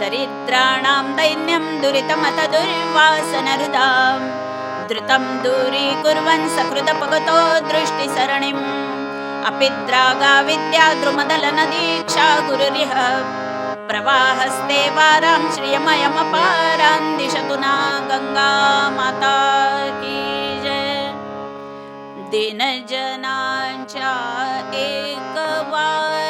दरिद्राणां दैन्यं दुरितमथ दुर्वासनरुदा द्रुतं दूरीकुर्वन् सकृतपगतो दृष्टिसरणिम्। अपि द्रागा विद्या द्रुमदलनदीक्षा गुरुरिह। प्रवाहस्ते वारां श्रियमयमपारां दिशतु ना गङ्गा माता कीज दिनजनाञ्च एकवार